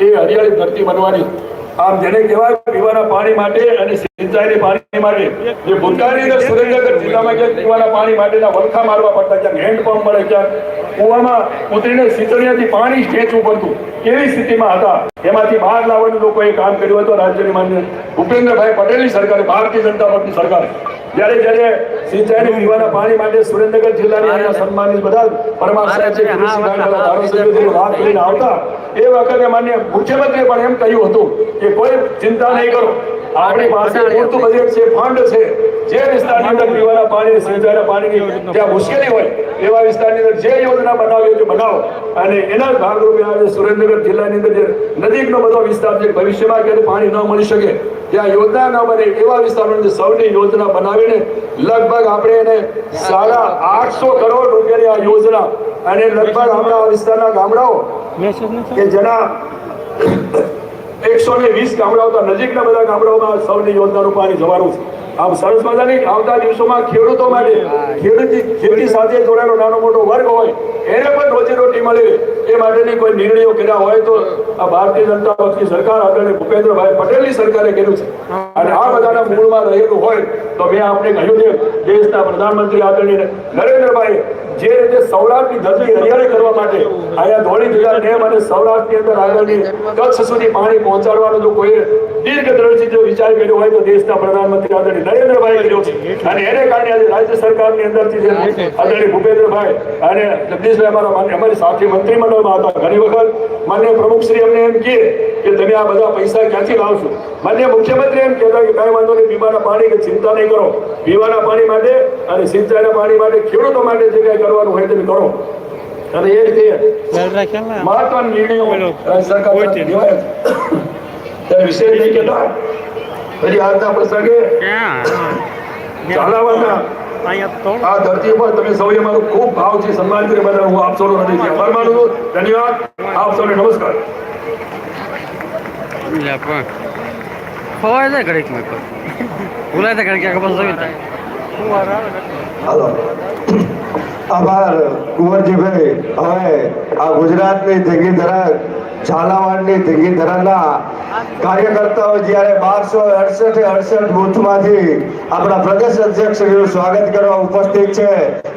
એ હરિયાળી ધરતી બનવાની. આમ જેને કહેવાય પીવાના પાણી માટે અને સિંચાઈની પાણી માટે. જે ભૂતાની સુરેન્દ્રનગર જિલ્લામાં ક્યાંક પીવાના પાણી માટેના વલખા મારવા પડતા ક્યાંક હેન્ડપંપ મળે ક્યાંક કુવામાં ઉતરીને સિંચણીયાથી પાણી ખેંચવું પડતું. કેવી સ્થિતિમાં હતા? એમાંથી બહાર લાવવાનું લોકોએ કામ કર્યું હતું. રાજ્યની માન્ય ભૂપેન્દ્રભાઈ પટેલની સરકારે, ભારતીય જનતા પાર્ટી સરકારે. જ્યારે જ્યારે સિંચાઈ પીવાના પાણી માટે સુરેન્દ્રનગર જિલ્લાની અહીંયા સન્માનિત બધા પરમાર સાહેબ છે ગિરીશભાઈ વાત કરીને આવતા એ વખતે માન્ય મુખ્યમંત્રીએ પણ એમ કહ્યું હતું કે કોઈ ચિંતા નહીં કરો. આપણી પાસે પૂરતું બજેટ છે ફંડ છે. જે વિસ્તારની અંદર પીવાના પાણી સિંચાઈના પાણીની ત્યાં મુશ્કેલી હોય એવા વિસ્તારની અંદર જે યોજના બનાવી હોય તે બનાવો. અને એના ભાગરૂપે આજે સુરેન્દ્રનગર જિલ્લાની અંદર જે નજીકનો બધો વિસ્તાર છે ભવિષ્યમાં ક્યારે પાણી ન મળી શકે ત્યાં યોજના ન બને એવા વિસ્તારોની સૌની યોજના બનાવીને લગભગ આપણે એને સાડા આઠસો કરોડ રૂપિયાની આ યોજના અને લગભગ આપણા વિસ્તારના ગામડાઓ કે જેના એકસો ને વીસ ગામડાઓ નજીકના બધા ગામડાઓમાં સૌની યોજનાનું પાણી જવાનું છે. આમ સરસ મજાની આવતા દિવસોમાં ખેડૂતો માટે ખેડૂતી ખેતી સાથે જોડાયેલો નાનો મોટો વર્ગ હોય, એને પણ રોજીરોટી મળે એ માટેની કોઈ નિર્ણયો કર્યા હોય તો આ ભારતીય જનતા પક્ષની સરકાર આદરણીય ભૂપેન્દ્રભાઈ પટેલની સરકારે કર્યું છે. અને આ બધાના મૂળમાં રહેલું હોય તો મેં આપણે કહ્યું છે દેશના પ્રધાનમંત્રી આદરણીય નરેન્દ્રભાઈ જે રીતે સૌરાષ્ટ્રની ધરતી હરિયાળી કરવા માટે અહીંયા ધોળી જિલ્લા ડેમ અને સૌરાષ્ટ્રની અંદર આગળની કચ્છ સુધી પાણી પહોંચાડવાનો જો કોઈ દીર્ઘદ્રષ્ટિ જો વિચાર કર્યો હોય તો દેશના પ્રધાનમંત્રી આદરણીય નરેન્દ્રભાઈ કર્યો છે. અને એને કારણે આજે રાજ્ય સરકારની અંદરથી જે આદરણીય ભૂપેન્દ્રભાઈ અને જગદીશભાઈ અમારા અમારી સાથે મંત્રીમંડળમાં હતા ઘણી વખત. માન્ય પ્રમુખશ્રી અમને એમ કહે કે તમે આ બધા પૈસા ક્યાંથી લાવશો? માન્ય મુખ્યમંત્રી એમ કહેતા કે કાંઈ વાંધો નહીં, પીવાના પાણી કે ચિંતા નહીં કરો. પીવાના પાણી માટે અને સિંચાઈના પાણી માટે ખેડૂતો માટે જે કાંઈ કરવાનું હોય તમે કરો. અને એ રીતે મહત્વના નિર્ણયો સરકાર ત્યારે વિશેષ નહીં કહેતા. પછી આજના પ્રસંગે ઝાલાવાડના આ ધરતી ઉપર તમે સૌએ મારો ખૂબ ભાવથી સન્માન કરી બધા હું આપ સૌનો હૃદયથી આભાર માનું છું. ધન્યવાદ. આપ સૌને નમસ્કાર. ખવાય છે ઘડીકમાં ભૂલાય છે ઘડીક ખબર હાલો. આભાર, કુંવરજીભાઈ. હવે આ ગુજરાતની ધીંગી ધરા ઝાલાવાડની ધીંગી ધરાના કાર્યકર્તાઓ જ્યારે બારસો અડસઠ અડસઠ બૂથમાંથી આપણા પ્રદેશ અધ્યક્ષનું સ્વાગત કરવા ઉપસ્થિત છે,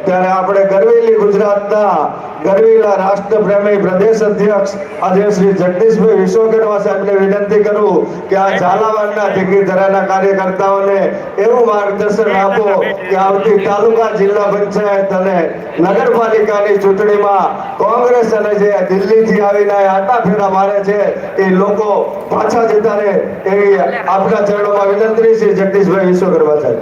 ત્યારે આપણે ગરવેલી ગુજરાતના ગરવેલા રાષ્ટ્રપ્રેમી પ્રદેશ અધ્યક્ષ આજે શ્રી જગદીશભાઈ વિશ્વકર્મા સાહેબને વિનંતી કરું કે આ ઝાલાવાડના ધીંગી ધરાના કાર્યકર્તાઓને એવું માર્ગદર્શન આપો કે આવતી તાલુકા જિલ્લા પંચાયત અને નગરપાલિકાની ચૂંટણીમાં કોંગ્રેસ અને જે દિલ્હીથી આવીને આટા ફેરા મારે છે એ લોકો પાછા જતા રહે એવી આપના ચરણોમાં વિનંતી શ્રી જગદીશભાઈ વિશ્વકર્મા સાહેબ.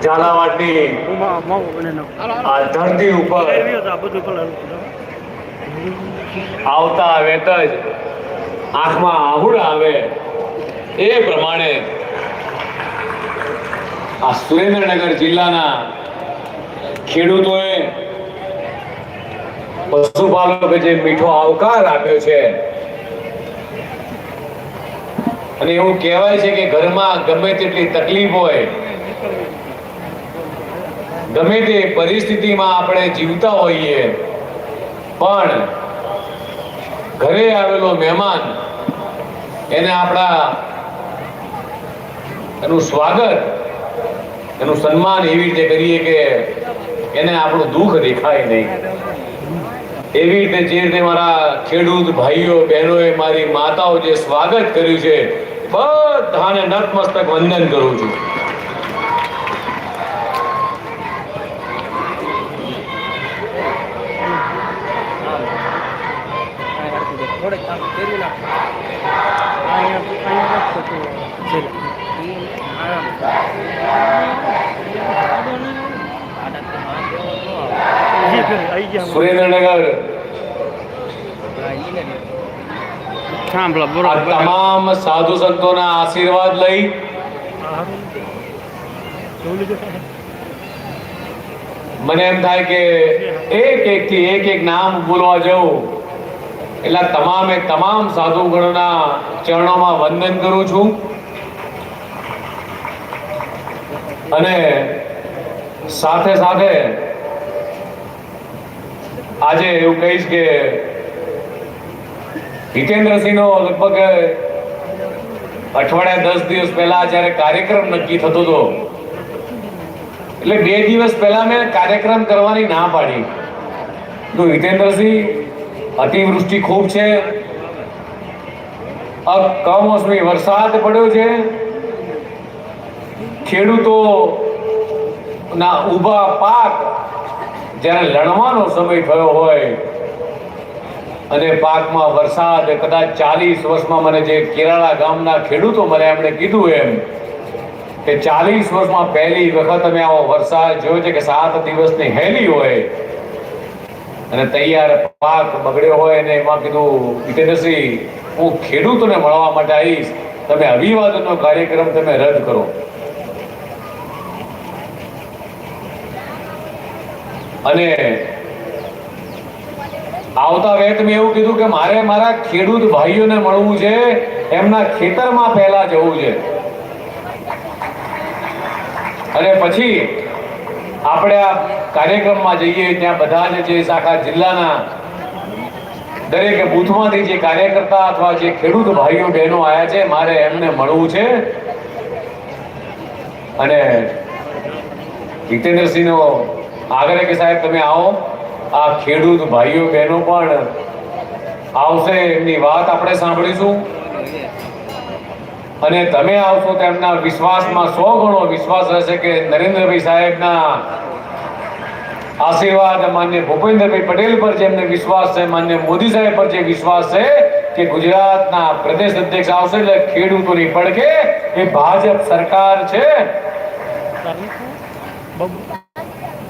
ઝાલાવાડની આ ધરતી ઉપર આવતા વેત જ આંખમાં આહુડ આવે એ પ્રમાણે આ સુરેન્દ્રનગર જિલ્લાના ખેડૂતોએ પશુપાલકે જે મીઠો આવકાર આપ્યો છે અને એવું કહેવાય છે કે ઘરમાં ગમે તેટલી તકલીફ હોય ગમે તે પરિસ્થિતિમાં આપણે જીવતા હોઈએ, પણ ઘરે આવેલો મહેમાન, એને આપણા એનું સ્વાગત, એનું સન્માન એવી રીતે કરીએ કે એને આપણું દુઃખ દેખાય નહીં. એવી રીતે જે રીતે મારા ખેડૂત ભાઈઓ, બહેનોએ મારી માતાઓ જે સ્વાગત કર્યું છે, બધાને નતમસ્તક વંદન કરું છું. સુરેન્દ્રનગર તમામ સાધુ સંતોના આશીર્વાદ લઈ મને એમ થાય કે એક એક થી એક એક નામ બોલવા જવું એટલે તમામે તમામ સાધુ ગણોના ચરણોમાં વંદન કરું છું અને સાથે સાથે આજે એવું કહીશ કે હિતેન્દ્રસિંહનો લગભગ અઠવાડિયા દસ દિવસ પહેલા જ્યારે કાર્યક્રમ નક્કી થતો હતો, એટલે બે દિવસ પહેલા મેં કાર્યક્રમ કરવાની ના પાડી. તો હિતેન્દ્રસિંહ અતિવૃષ્ટિ ખૂબ છે. કમોસમી વરસાદ પડ્યો છે. ખેડૂતો ના ઊભા પાક જ્યારે લણવાનો સમય થયો હોય અને પાકમાં વરસાદ કદાચ ચાલીસ વર્ષમાં મને જે કેરાળા ગામના ખેડૂતો મને એમણે કીધું એમ કે ચાલીસ વર્ષમાં પહેલી વખત અમે આવો વરસાદ જોયો છે કે સાત દિવસની હેલી હોય અને તૈયાર પાક બગડ્યો હોય અને એમાં કીધું જીતેન્દ્રસિંહ હું ખેડૂતોને મળવા માટે આવીશ. તમે અભિવાદનનો કાર્યક્રમ તમે રદ કરો. અને આવતા વેત મેં એવું કીધું કે મારે મારા ખેડૂત ભાઈઓને મળવું છે, એમના ખેતરમાં પહેલા જવું છે. અને પછી આપણે આ કાર્યક્રમમાં જઈએ ત્યાં બધા જ જે આખા જિલ્લાના દરેક બૂથમાંથી જે કાર્યકર્તા અથવા જે ખેડૂત ભાઈઓ બહેનો આવ્યા છે, મારે એમને મળવું છે. અને જીતેન્દ્રસિંહનો આગ્રહ કે સાહેબ, તમે આવો. આ ખેડૂત ભાઈઓ, બહેનો પણ આવશે, એમની વાત આપણે સાંભળીશું. અને તમે આવશો તો એમના વિશ્વાસમાં સો ગણો વિશ્વાસ રહેશે કે નરેન્દ્રભાઈ સાહેબના આશીર્વાદ માન્ય ભૂપેન્દ્રભાઈ પટેલ પર જેમને વિશ્વાસ છે, માન્ય મોદી સાહેબ પર જે વિશ્વાસ છે કે ગુજરાતના પ્રદેશ અધ્યક્ષ આવશે એટલે ખેડૂતોની પડકે એ ભાજપ સરકાર છે.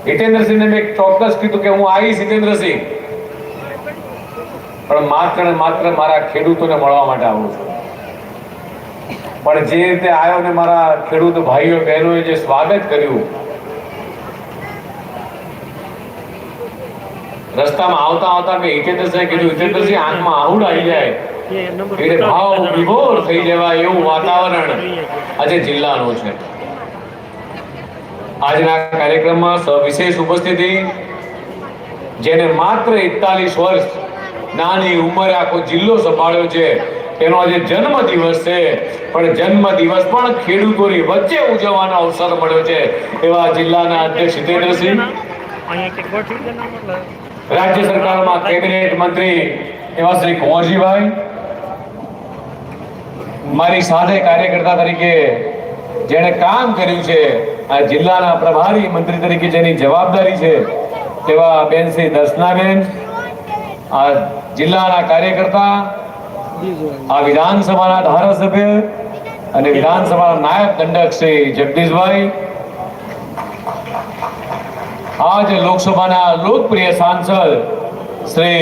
હિતેન્દ્રસિંહને મેં ચોક્કસ કીધું કે હું આવીશ હિતેન્દ્રસિંહ. પણ માત્ર ને માત્ર મારા ખેડૂતોને મળવા માટે આવું છું. પણ જે રીતે આવ્યો ને મારા ખેડૂત ભાઈઓ બહેનોએ જે સ્વાગત કર્યું રસ્તામાં આવતા આવતા મેં હિતેન્દ્રસિંહ કીધું હિતેન્દ્રસિંહ આંખમાં આહુડ આવી જાય. એટલે ભાવ વિભોર થઈ જવાય એવું વાતાવરણ આજે જિલ્લાનું છે. આજના કાર્યક્રમમાં સવિશેષ ઉપસ્થિતિ, જેને માત્ર એકતાલીસ વર્ષ નાની ઉંમરે આખો જિલ્લો સંભાળ્યો છે. તેનો આજે જન્મ દિવસ છે. પણ જન્મ દિવસ પણ ખેડૂતોની વચ્ચે ઉજવવાનો અવસર મળ્યો છે. એવા જિલ્લાના અધ્યક્ષ જીતેન્દ્રસિંહ રાજ્ય સરકારમાં કેબિનેટ મંત્રી એવા શ્રી કુંવરજીભાઈ, મારી સાથે કાર્યકર્તા તરીકે જેણે કામ કર્યું છે, આ જિલ્લાના પ્રભારી મંત્રી તરીકે જેની જવાબદારી છે, તેવા બેન શ્રી દર્શનાબેન, આ જિલ્લાના કાર્યકર્તા, આ વિધાનસભાના ધારાસભ્ય અને વિધાનસભાના નાયબ દંડક શ્રી જગદીશભાઈ. આજ લોકસભાના લોકપ્રિય સાંસદ શ્રી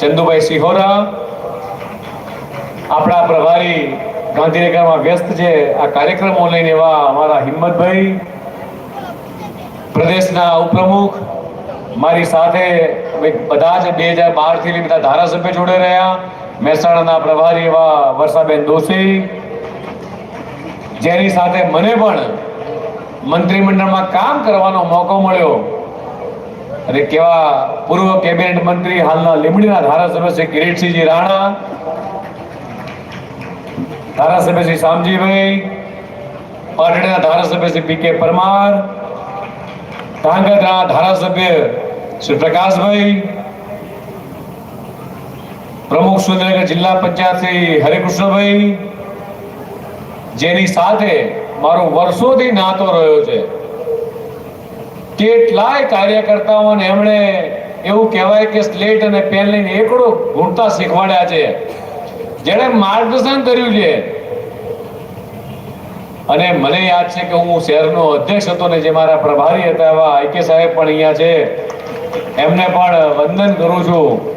ચંદુભાઈ સિહોરા, આપણા પ્રભારી ગાંધીનગરમાં વ્યસ્ત છે. આ કાર્યક્રમો લઈને એવા અમારા હિંમતભાઈ પ્રદેશના ઉપપ્રમુખ, મારી સાથે બધા જ બે હજાર બારથી લઈને બધા ધારાસભ્ય જોડે રહ્યા. મહેસાણાના પ્રભારી એવા વર્ષાબેન દોશી. જેની સાથે મને પણ મંત્રીમંડળમાં કામ કરવાનો મોકો મળ્યો. અને કેવા પૂર્વ કેબિનેટ મંત્રી હાલના લીમડીના ધારાસભ્ય શ્રી કિરીટસિંહજી રાણા ધારાસભ્ય શ્રી શામજીભાઈ પાટણના ધારાસભ્ય શ્રી પી કે પરમાર, ધાંગધ્રા ધારાસભ્ય શ્રી પ્રકાશભાઈ, પ્રમુખ સુરેન્દ્રનગર જિલ્લા પંચાયત શ્રી હરિકૃષ્ણભાઈ, જેની સાથે મારો વર્ષોથી નાતો રહ્યો છે. કેટલાય કાર્યકર્તાઓને એમણે એવું કહેવાય કે સ્લેટ અને પેન લઈને એકડો ગુણતા શીખવાડ્યા છે. જેણે માર્ગદર્શન કર્યું છે. અને મને યાદ છે કે હું શહેરનો અધ્યક્ષ હતો ને જે મારા પ્રભારી હતા એવા આઈકે સાહેબ પણ અહીંયા છે. એમને પણ વંદન કરું છું.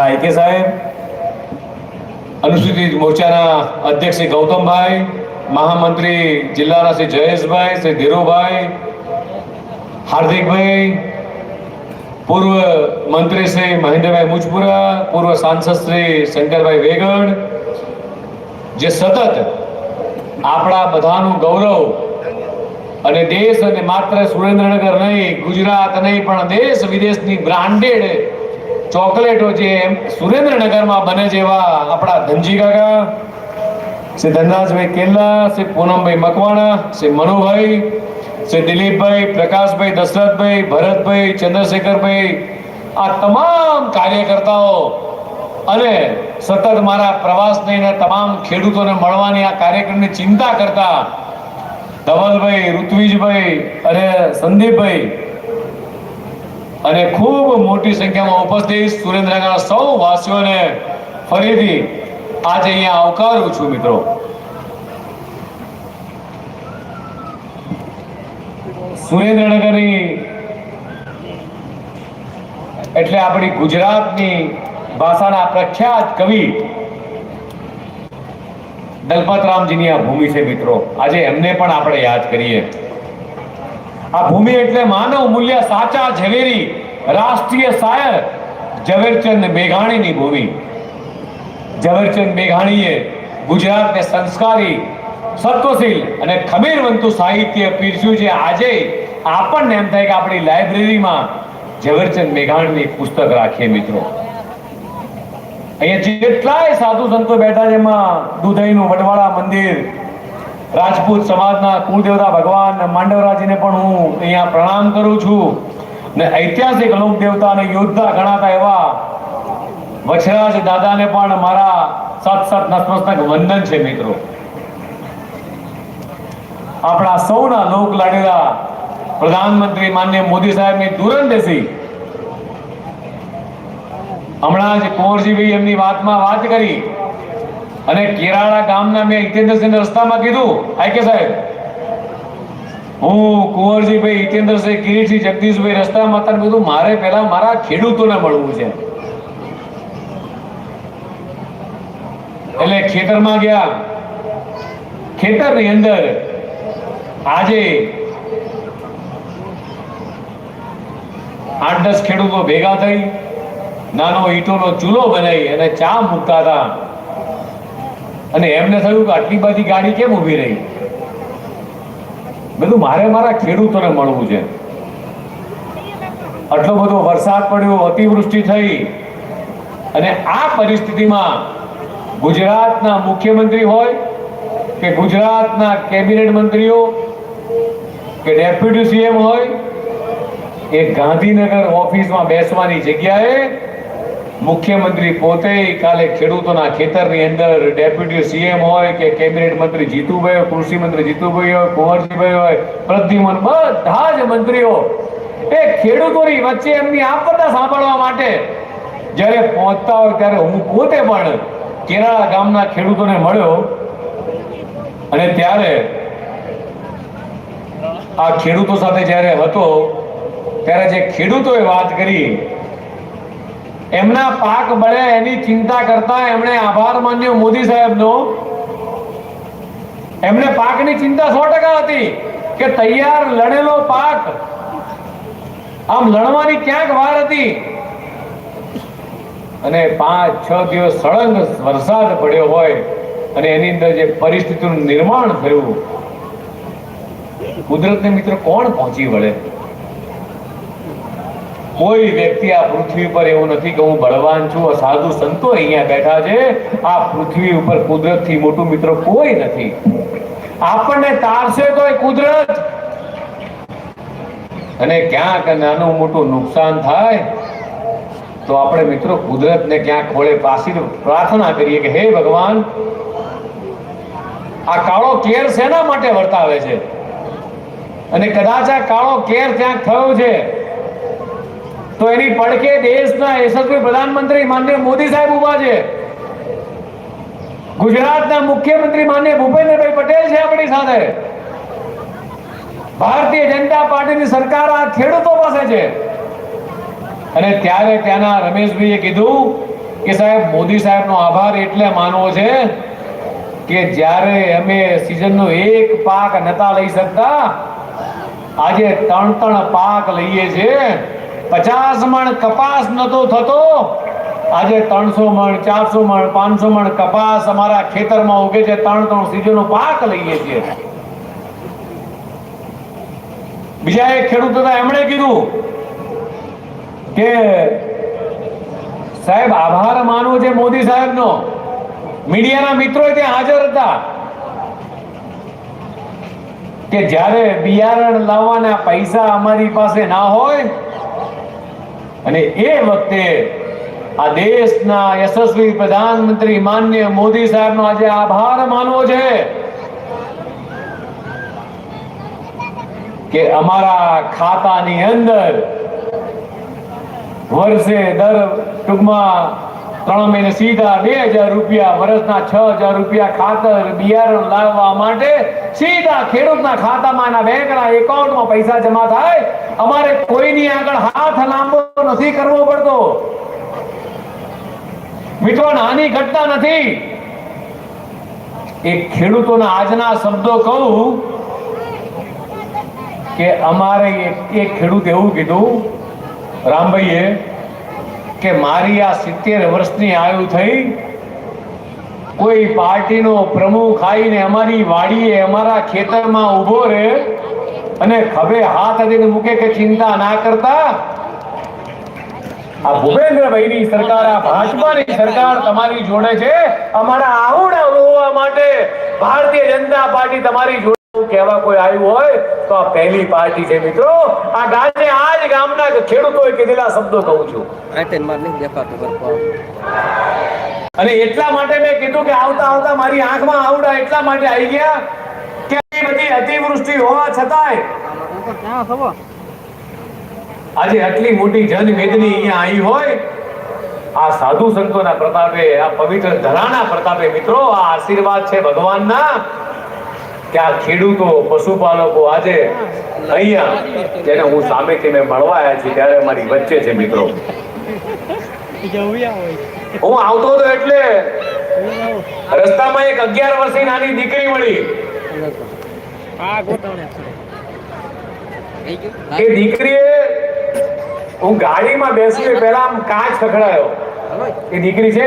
આઈકે સાહેબ, અનુસૂચિત મોરચાના અધ્યક્ષ શ્રી ગૌતમભાઈ, મહામંત્રી જિલ્લાના શ્રી જયેશભાઈ, શ્રી ધીરુભાઈ, હાર્દિકભાઈ પૂર્વ મંત્રી શ્રી મહેન્દ્રભાઈ મુજપુરા, પૂર્વ સાંસદ શ્રી શંકરભાઈ વેગડ, જે સતત આપણા બધાનું ગૌરવ અને દેશ અને માત્ર સુરેન્દ્રનગર નહીં, ગુજરાત નહીં, પણ દેશ વિદેશની બ્રાન્ડેડ ચોકલેટો જે સુરેન્દ્રનગરમાં બને જેવા આપણા ધનજી કાકા, શ્રી ધનરાજભાઈ કેલ્લા શ્રી પૂનમભાઈ મકવાણા, શ્રી મનુભાઈ શ્રી દિલીપભાઈ, પ્રકાશભાઈ, દશરથભાઈ, ભરતભાઈ, ચંદ્રશેખરભાઈ, આ તમામ કાર્યકર્તાઓ અને સતત મારા પ્રવાસ અને તમામ ખેડૂતોને મળવાની આ કાર્યક્રમની ચિંતા કરતા ધવલભાઈ, ઋત્વિજભાઈ અને સંદીપભાઈ અને ખૂબ મોટી સંખ્યામાં ઉપસ્થિત સુરેન્દ્રનગરના સૌ વાસીઓને ફરીથી આજે અહીંયા આવકારું છું મિત્રો. સુરેન્દ્રનગરની એટલે આપણી ગુજરાતની ભાષાના પ્રખ્યાત કવિ દલપતરામજીની આ ભૂમિ છે મિત્રો. આજે એમને પણ આપણે યાદ કરીએ. આ ભૂમિ એટલે માનવ મૂલ્ય સાચા ઝવેરી રાષ્ટ્રીય શાયર ઝવેરચંદ મેઘાણીની ભૂમિ. ઝવેરચંદ મેઘાણીએ ગુજરાતને સંસ્કારી સત્વશીલ અને ખમીરવંતુ સાહિત્ય પીરસ્યું છે. આજે આપણને એમ થાય કે આપણી લાઇબ્રેરીમાં ઝવેરચંદ મેઘાણીની પુસ્તક રાખીએ મિત્રો. અહીંયા જેટલાય સાધુ સંતો બેઠા છે, એમાં દુધઈનું વડવાળા મંદિર, રાજપૂત સમાજના કુળદેવતા ભગવાન, માંડવરાજીને પણ હું અહીંયા પ્રણામ કરું છું. ને ઐતિહાસિક લોક દેવતા અને યોદ્ધા ગણાતા એવા વછરાજ દાદાને પણ મારા સત સત નતમસ્તક વંદન છે મિત્રો. આપણા સૌના લોક લાડેલા પ્રધાનમંત્રી માન્ય મોદી સાહેબની દૂરંદેશી હમણાં જ કુંવરજીભાઈ એમની વાતમાં વાત કરી અને કેરાળા ગામના મેં હિતેન્દ્રસિંહ રસ્તામાં કીધું આઈ કે સાહેબ. હું કુંવરજીભાઈ હિતેન્દ્રસિંહ, કિરીટસિંહ જગદીશભાઈ રસ્તામાં તને કીધું મારે પહેલા મારા ખેડૂતોને મળવું છે. એટલે ખેતરમાં ગયા. ખેતરની અંદર આજે આઠ દસ ખેડૂતો ભેગા થઈ, નાનો ઈંટોનો ચૂલો બનાવી અને ચા મૂકતા હતા. અને એમને થયું કે આટલી બધી ગાડી કેમ ઊભી રહી? બધું મારે મારા ખેડૂતોને મળવું છે. આટલો બધો વરસાદ પડ્યો, અતિવૃષ્ટિ થઈ. અને આ પરિસ્થિતિમાં ગુજરાતના મુખ્યમંત્રી હોય કે ગુજરાતના કેબિનેટ મંત્રીઓ કે ડેપ્યુટી સીએમ હોય, એ ગાંધીનગર ઓફિસમાં બેસવાની જગ્યાએ મુખ્યમંત્રી પોતે કાલે ખેડૂતોના ખેતરની અંદર ડેપ્યુટી સીએમ હોય કે કેબિનેટ મંત્રી જીતુભાઈ હોય, કૃષિ મંત્રી જીતુભાઈ હોય, કુંવરજીભાઈ હોય, પ્રદ્યુમન, બધા જ મંત્રીઓ એ ખેડૂતોની વચ્ચે એમની આપતા સાંભળવા માટે જ્યારે પહોંચતા હોય ત્યારે હું પોતે પણ કેરાળા ગામના ખેડૂતોને મળ્યો અને ત્યારે આ ખેડૂતો સાથે જ્યારે હતો, ત્યારે જે ખેડૂતોએ વાત કરી, એમના પાક બળે એની ચિંતા કરતા એમણે આભાર માન્યો મોદી સાહેબનો. એમને પાકની ચિંતા સો ટકા હતી કે તૈયાર લણેલો પાક આમ લણવાની ક્યાંક વાર હતી. અને પાંચ, છ દિવસ સળંગ વરસાદ પડ્યો હોય અને એની અંદર જે પરિસ્થિતિનું નિર્માણ થયું કુદરતને મિત્ર કોણ પહોંચી વળે? કોઈ વ્યક્તિ આ પૃથ્વી પર એવું નથી કે હું બળવાન છું સાધુ સંતો અહીંયા બેઠા છે, આ પૃથ્વી ઉપર કુદરતથી મોટું મિત્ર કોઈ નથી. આપણને તારશે તો એ કુદરત. અને ક્યાંક નાનું મોટું નુકસાન થાય, તો આપણે મિત્રો કુદરતને ક્યાંક ખોળે પાસી પ્રાર્થના કરીએ કે, હે ભગવાન, આ કાળો કેર શેના માટે વર્તાવે છે? અને કદાચ આ કાળો કેર ક્યાંક થયો છે, તો એની પડખે દેશના યશસ્વી પ્રધાનમંત્રી માનનીય મોદી સાહેબ ઊભા છે. ગુજરાતના મુખ્યમંત્રી માનનીય ભૂપેન્દ્રભાઈ પટેલ છે આપણી સાથે. ભારતીય જનતા પાર્ટીની સરકાર આ ખેડૂતો પાસે છે. અને ત્યારે ત્યાંના રમેશભાઈએ કીધું કે સાહેબ, મોદી સાહેબનો આભાર એટલે માનવો છે કે જ્યારે અમે સિઝનનો એક પાક નતા લઈ શકતા આજે ત્રણ ત્રણ પાક લઈએ છે પચાસ મણ કપાસ નતો થતો. આજે ત્રણસો મણ, ચારસો મણ, પાંચસો મણ કપાસ અમારા ખેતરમાં ઉગે છે. ત્રણ ત્રણ સીઝનનો પાક લઈએ છીએ. બીજા એક ખેડૂત હતા એમણે કીધું કે, સાહેબ, આભાર માનવો છે મોદી સાહેબનો. મીડિયાના મિત્રો ત્યાં હાજર હતા. કે જ્યારે બિયારણ લાવવાના પૈસા અમારી પાસે ના હોય, અને એ વખતે આ દેશના યશસ્વી પ્રધાનમંત્રી માન્ય મોદી સાહેબનો આજે આભાર માનવો છે કે અમારા ખાતાની અંદર વર્ષે દર ટૂંકમાં ત્રણ મહિને સીધા બે હજાર રૂપિયા વર્ષના છ હજાર રૂપિયા ખાતર બિયારણ લાવવા માટે સીધા ખેડૂતના ખાતામાં એના બેંકના એકાઉન્ટમાં પૈસા જમા થાય. અમારે કોઈની આગળ હાથ લાંબો નથી કરવો પડતો. મિત્રો, નાની ઘટના નથી. એ ખેડૂતોના આજના શબ્દો કહું કે અમારે એક ખેડૂત એવું કીધું, રામભાઈએ કે મારી આ સિત્તેર વર્ષની આયુ થઈ કોઈ પાર્ટીનો પ્રમુખ આવીને અમારી વાડીએ, અમારા ખેતરમાં ઊભો રહે અને ખભે હાથ હતી મૂકે કે ચિંતા ના કરતા? આ ભૂપેન્દ્રભાઈની સરકાર, આ ભાજપાની સરકાર તમારી જોડે છે? અમારા આહુડા રોવા માટે ભારતીય જનતા પાર્ટી તમારી જોડે કહેવા કોઈ આવ્યું હોય તો આ પહેલી પાર્ટી છે મિત્રો. આ ગાને આ જ ગામના ખેડૂતોએ કીધેલા શબ્દો કહું છું. અને એટલા માટે મેં કીધું કે આવતા આવતા મારી આંખમાં આવડા એટલા માટે આવી ગયા કે બધી અતિવૃષ્ટિ હોવા છતાંય આજે આટલી મોટી જનવેદની અહીંયા આવી હોય આ સાધુ સંતોના પ્રતાપે આ પવિત્ર ધરાના પ્રતાપે મિત્રો આ આશીર્વાદ છે ભગવાનના. કે આ ખેડૂતો, પશુપાલકો આજે અહીંયા, જેને હું સામેથી મેં મળવા આવ્યા છીએ, ત્યારે મારી વચ્ચે છે મિત્રો. હું આવતો હતો એટલે રસ્તામાં એક અગિયાર વર્ષની નાની દીકરી મળી. એ દીકરીએ હું ગાડીમાં બેસી પહેલા આમ કાચ ખખડાયો. એ દીકરી છે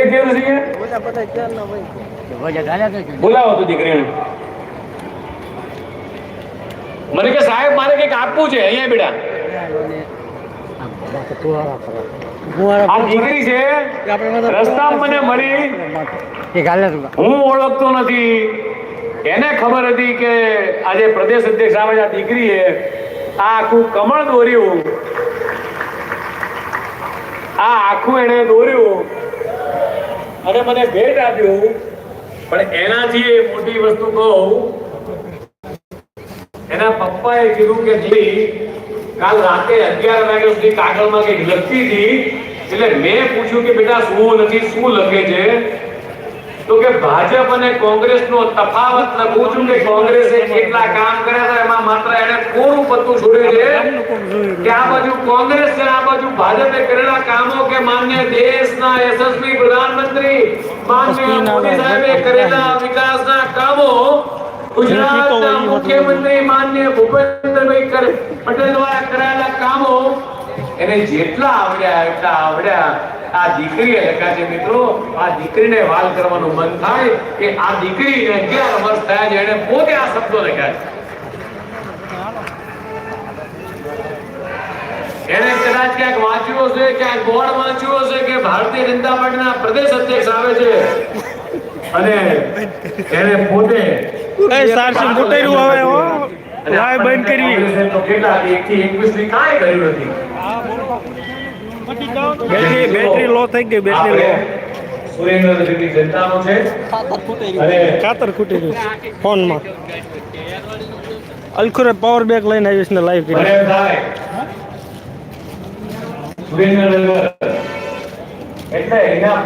બોલાવો તું દીકરીને. મને કે સાહેબ મારે કંઈક આપવું છે અહીંયા બેટા. આ દીકરી છે રસ્તામાં મને મળી. હું ઓળખતો નથી. એને ખબર હતી કે આજે પ્રદેશ અધ્યક્ષ આવે આ દીકરીએ આ આખું કમળ દોર્યું. આ આખું એણે દોર્યું. અને મને ભેટ આપ્યું. પણ એનાથી એ મોટી વસ્તુ કહું એના પપ્પાએ કીધું કે, જી, કાલ રાતે અગિયાર વાગ્યા સુધી કાગળમાં કંઈક લખતી હતી એટલે મેં પૂછ્યું કે, બેટા, શું નથી, શું લખે છે? તો કે, ભાજપ અને કોંગ્રેસનો તફાવત લખું છું કે, કોંગ્રેસે કેટલા કામ કર્યા હતા, એમાં માત્ર એને કોરું પત્તું છોડ્યું છે? કે આ બાજુ કોંગ્રેસ છે આ બાજુ ભાજપે કરેલા કામો કે માન્ય દેશના યશસ્વી પ્રધાનમંત્રી, માન્ય મોદી સાહેબે કરેલા વિકાસના કામો ગુજરાતના મુખ્યમંત્રી માન્ય ભૂપેન્દ્રભાઈ કરે પટેલ દ્વારા કરાયેલા કામો એને જેટલા આવડ્યા એટલા આવડ્યા. આ દીકરી લખ્યા છે મિત્રો આ દીકરીને વાલ કરવાનું મન થાય કે આ દીકરીને અગિયાર વર્ષ થયા છે એને પોતે આ શબ્દો લખ્યા છે. એને કદાચ ક્યાંક વાંચ્યું હશે ક્યાંક બોર્ડ વાંચ્યું હશે કે ભારતીય જનતા પાર્ટીના પ્રદેશ અધ્યક્ષ આવે છે. અને એને પોતે સારસી હવે હો. બંધ કરવી બેટરી લો થઈ ગઈ, બેટરી લો. કાતર ખૂટી ગયું ફોનમાં. અલખુરે પાવર બેક લઈને આવીશ ને લાઈવ એટલે એના